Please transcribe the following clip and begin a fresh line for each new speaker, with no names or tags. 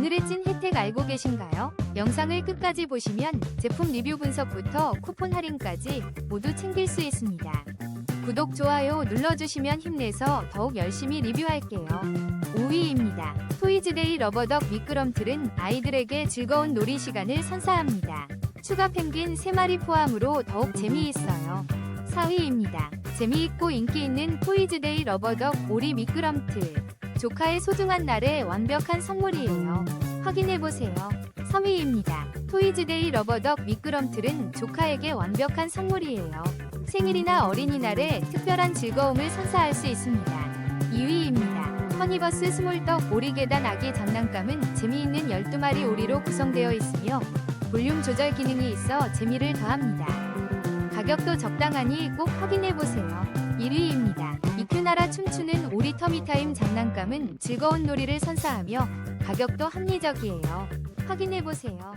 오늘의 찐 혜택 알고 계신가요? 영상을 끝까지 보시면 제품 리뷰 분석부터 쿠폰 할인까지 모두 챙길 수 있습니다. 구독, 좋아요 눌러주시면 힘내서 더욱 열심히 리뷰할게요. 5위입니다. 토이즈데이 러버덕 미끄럼틀은 아이들에게 즐거운 놀이 시간을 선사합니다. 추가 펭귄 3마리 포함으로 더욱 재미있어요. 4위입니다. 재미있고 인기 있는 토이즈데이 러버덕 오리 미끄럼틀. 조카의 소중한 날에 완벽한 선물이에요. 확인해보세요. 3위입니다. 토이즈데이 러버덕 미끄럼틀은 조카에게 완벽한 선물이에요. 생일이나 어린이날에 특별한 즐거움을 선사할 수 있습니다. 2위입니다. 허니버스 스몰떡 오리 계단 아기 장난감은 재미있는 12마리 오리로 구성되어 있으며 볼륨 조절 기능이 있어 재미를 더합니다. 가격도 적당하니 꼭 확인해보세요. 1위입니다. 이큐나라 춤추는 오리 터미타임 장난감은 즐거운 놀이를 선사하며 가격도 합리적이에요. 확인해보세요.